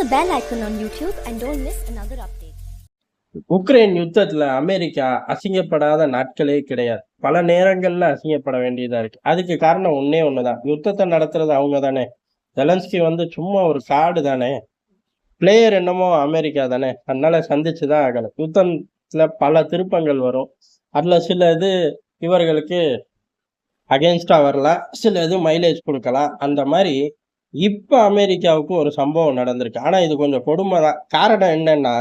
the bell icon on YouTube and don't miss another update. Ukraine யுத்தத்துல America அசிங்கப்படாத நாட்களே கிடையாது. பல நேரங்கள்ல அசிங்கப்பட வேண்டியதா இருக்கு. அதுக்கு காரணம் ஒன்னே ஒண்ணுதான். யுத்தத்தை நடத்துறது அவங்க தானே ஜெலன்ஸ்கி வந்து சும்மா ஒரு காடு தானே. பிளேயர் என்னமோ அமெரிக்கா தானே. அதனால சந்திச்சுதான் ஆகணும். யுத்தத்துல பல திருப்பங்கள் வரும். அதுல சில இது இவர்களுக்கு அகேன்ஸ்டாக வரலாம். சில இது மைலேஜ் கொடுக்கலாம். அந்த மாதிரி இப்போ அமெரிக்காவுக்கு ஒரு சம்பவம் நடந்திருக்கு. ஆனால் இது கொஞ்சம் கொடுமை தான் காரணம் என்னன்னா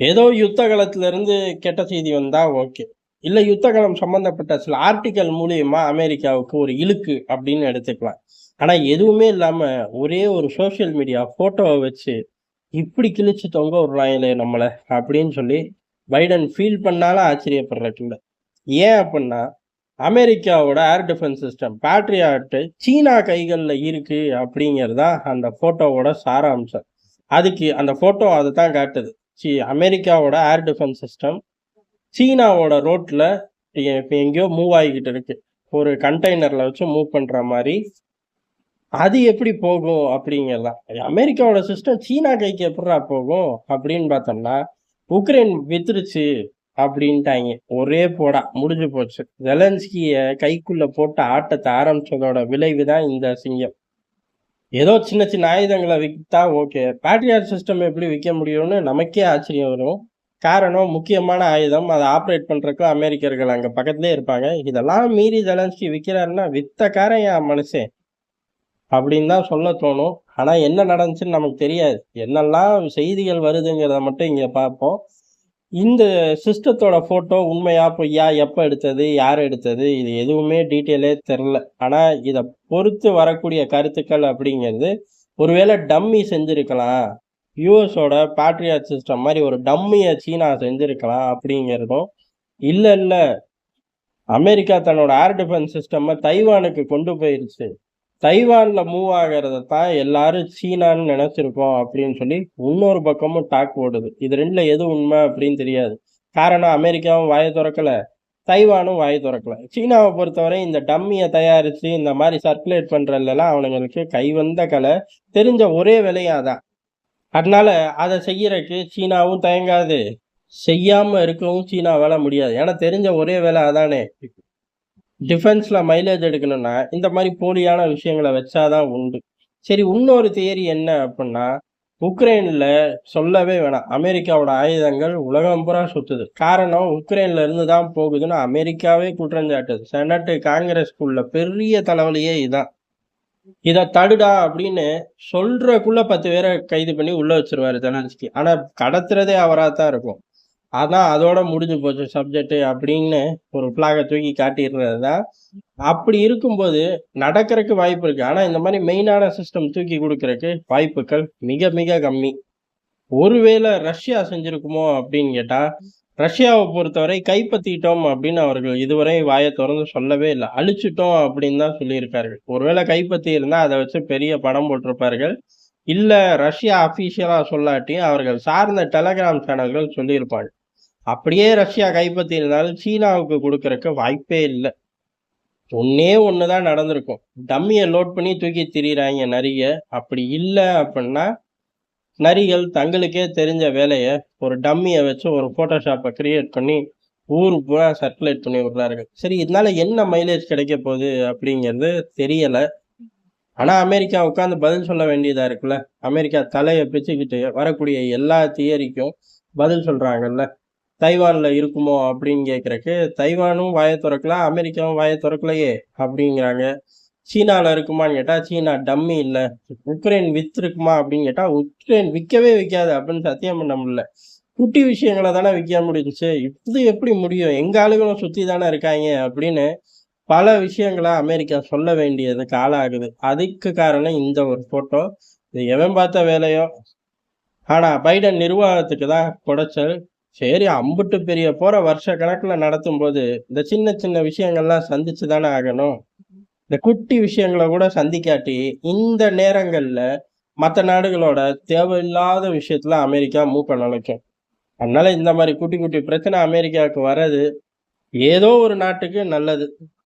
ஏதோ யுத்த காலத்திலேருந்து கெட்ட செய்தி வந்தால் ஓகே. இல்லை யுத்த காலம் சில ஆர்டிக்கல் மூலியமா அமெரிக்காவுக்கு ஒரு இழுக்கு அப்படின்னு எடுத்துக்கலாம். ஆனால் எதுவுமே இல்லாமல் ஒரே ஒரு சோஷியல் மீடியா ஃபோட்டோவை வச்சு இப்படி கிழிச்சு தொங்க விடுறாங்களே நம்மளை அப்படின்னு சொல்லி பைடன் ஃபீல் பண்ணாலும் ஆச்சரியப்படுறதுல ஏன் அப்படின்னா அமெரிக்காவோட ஏர் டிஃபென்ஸ் சிஸ்டம் பேட்ரியாட்டு சீனா கைகளில் இருக்குது அப்படிங்கிறது தான் அந்த ஃபோட்டோவோட சாராம்சம். அதுக்கு அந்த ஃபோட்டோ அதை தான் காட்டுது. சி அமெரிக்காவோட ஏர் டிஃபென்ஸ் சிஸ்டம் சீனாவோட ரோட்டில் இப்போ எங்கேயோ மூவ் ஆகிக்கிட்டு இருக்கு. ஒரு கண்டெய்னரில் வச்சு மூவ் பண்ணுற மாதிரி. அது எப்படி போகும் அப்படிங்கிறதா. அமெரிக்காவோட சிஸ்டம் சீனா கைக்கு எப்படா போகும் அப்படின்னு பார்த்தோம்னா உக்ரைன் வித்துருச்சு. அப்படின்ட்டாங்க ஒரே போடா முடிஞ்சு போச்சு. ஜெலன்ஸ்கிய கைக்குள்ள போட்டு ஆட்டத்தை ஆரம்பிச்சதோட விளைவு தான் இந்த சிங்கம். ஏதோ சின்ன சின்ன ஆயுதங்களை விற்றா ஓகே. பேட்ரியார் சிஸ்டம் எப்படி விற்க முடியும்னு நமக்கே ஆச்சரியம் வரும். காரணம் முக்கியமான ஆயுதம். அதை ஆப்ரேட் பண்ணுறக்கு அமெரிக்கர்கள் அங்கே பக்கத்துலேயே இருப்பாங்க. இதெல்லாம் மீறி ஜெலன்ஸ்கி விற்கிறாருன்னா வித்தக்காரன் என் மனுஷன் அப்படின்னு தான் சொல்ல தோணும். ஆனால் என்ன நடந்துச்சுன்னு நமக்கு தெரியாது. என்னெல்லாம் செய்திகள் வருதுங்கிறத மட்டும் இங்கே பார்ப்போம். இந்த சிஸ்டத்தோட ஃபோட்டோ உண்மையா பொய்யா எப்போ எடுத்தது யார் எடுத்தது இது எதுவுமே டீட்டெயிலே தெரில ஆனால் இதை பொறுத்து வரக்கூடிய கருத்துக்கள் அப்படிங்கிறது ஒருவேளை டம்மி செஞ்சிருக்கலாம் யூஎஸோட பேட்ரியாட் சிஸ்டம் மாதிரி ஒரு டம்மியை சீனா செஞ்சுருக்கலாம் அப்படிங்கிறதும் இல்லை இல்லை அமெரிக்கா தன்னோட ஏர் டிஃபென்ஸ் சிஸ்டம்மை தைவானுக்கு கொண்டு போயிருச்சு. தைவானில் மூவ் ஆகிறத தான் எல்லாரும் சீனான்னு நினைச்சிருக்கோம் அப்படின்னு சொல்லி இன்னொரு பக்கமும் டாக் ஓடுது. இது ரெண்டில் எது உண்மை அப்படின்னு தெரியாது. காரணம் அமெரிக்காவும் வாயை திறக்கல தைவானும் வாயை திறக்கல. சீனாவை பொறுத்தவரை இந்த டம்மியை தயாரித்து இந்த மாதிரி சர்க்குலேட் பண்ணுறதுலாம் அவனுங்களுக்கு கைவந்த கலை தெரிஞ்ச ஒரே வேலையாதான் அதனால அதை செய்யறதுக்கு சீனாவும் தயங்காது. செய்யாமல் இருக்கவும் சீனாவால் முடியாது. ஏன்னா தெரிஞ்ச ஒரே வேலை அதானே. டிஃபென்ஸில் மைலேஜ் எடுக்கணும்னா இந்த மாதிரி போலியான விஷயங்களை வச்சாதான் உண்டு. சரி இன்னொரு தியரி என்ன அப்படின்னா உக்ரைனில் சொல்லவே வேணாம். அமெரிக்காவோட ஆயுதங்கள் உலகம் பூரா சுத்துது. காரணம் உக்ரைன்ல இருந்து தான் போகுதுன்னு அமெரிக்காவே குற்றஞ்சாட்டுது. செனட்டு காங்கிரஸ்குள்ள பெரிய தலைவலியே இதான். இதை தடுடா அப்படின்னு சொல்றக்குள்ள பத்து பேரை கைது பண்ணி உள்ள வச்சிருவாரு ஜெலன்ஸ்கி. ஆனா கடத்துறதே அவராக தான் இருக்கும். அதான் அதோட முடிஞ்சு போச்சு சப்ஜெக்ட் அப்படின்னு ஒரு பிளாகை தூக்கி காட்டிடுறது தான் அப்படி இருக்கும்போது நடக்கிறதுக்கு வாய்ப்பு இருக்கு. ஆனா இந்த மாதிரி மெயினான சிஸ்டம் தூக்கி கொடுக்கறதுக்கு வாய்ப்புகள் மிக மிக கம்மி. ஒருவேளை ரஷ்யா செஞ்சிருக்குமோ அப்படின்னு கேட்டா ரஷ்யாவை பொறுத்தவரை கைப்பற்றிட்டோம் அப்படின்னு அவர்கள் இதுவரை வாயை திறந்து சொல்லவே இல்லை. அழிச்சிட்டோம் அப்படின்னு தான் சொல்லியிருக்கார்கள். ஒருவேளை கைப்பற்றி இருந்தால் அதை வச்சு பெரிய படம் போட்டிருப்பார்கள். இல்லை ரஷ்யா அஃபீஷியலாக சொல்லாட்டி அவர்கள் சார்ந்த டெலகிராம் சேனல்கள் சொல்லியிருப்பாங்க. அப்படியே ரஷ்யா கைப்பற்றினாலும் சீனாவுக்கு கொடுக்கறதுக்கு வாய்ப்பே இல்லை. ஒன்னே தான் நடந்திருக்கும். டம்மியை லோட் பண்ணி தூக்கி திரியிறாங்க நரிய அப்படி இல்லை அப்படின்னா நரிகள் தங்களுக்கே தெரிஞ்ச வேலையை ஒரு டம்மியை வச்சு ஒரு ஃபோட்டோஷாப்பை கிரியேட் பண்ணி ஊர் பூரா சர்க்குலேட் பண்ணி விடுறார்கள். சரி இதனால என்ன மைலேஜ் கிடைக்க போகுது அப்படிங்கிறது தெரியலை. ஆனால் அமெரிக்கா உட்காந்து பதில் சொல்ல வேண்டியதாக இருக்குல்ல? அமெரிக்கா தலையை பிச்சுக்கிட்டு வரக்கூடிய எல்லா தியரிக்கும் பதில் சொல்கிறாங்கல்ல தைவானில் இருக்குமோ அப்படின்னு கேட்குறக்கு தைவானும் வாயை திறக்கல அமெரிக்காவும் வாயை திறக்கலையே அப்படிங்கிறாங்க. சீனாவில் இருக்குமான்னு கேட்டால் சீனா டம்மி இல்லை. உக்ரைன் விற்றுருக்குமா அப்படின்னு கேட்டால் உக்ரைன் விற்கவே விற்காது அப்படின்னு சத்தியம் பண்ண முடியல. குட்டி விஷயங்களை தானே விற்க முடிஞ்சுச்சு. இது எப்படி முடியும்? எங்கள் ஆளுகளும் சுற்றி தானே இருக்காங்க அப்படின்னு பல விஷயங்களை அமெரிக்கா சொல்ல வேண்டியதுக்கு ஆளாகுது அதுக்கு காரணம் இந்த ஒரு ஃபோட்டோ இது எவன் பார்த்த வேலையோ? ஆனால் பைடன் நிர்வாகத்துக்கு தான் குடைச்சல் சரி அம்புட்டு பெரிய போற வருஷ கணக்குல நடத்தும் போது இந்த சின்ன சின்ன விஷயங்கள்லாம் சந்திச்சு தானே ஆகணும். இந்த குட்டி விஷயங்களை கூட சந்திக்காட்டி இந்த நேரங்கள்ல மற்ற நாடுகளோட தேவையில்லாத விஷயத்துல அமெரிக்கா மூவ் பண்ண நினைக்கும் அதனால இந்த மாதிரி குட்டி குட்டி பிரச்சனை அமெரிக்காவுக்கு வர்றது ஏதோ ஒரு நாட்டுக்கு நல்லது.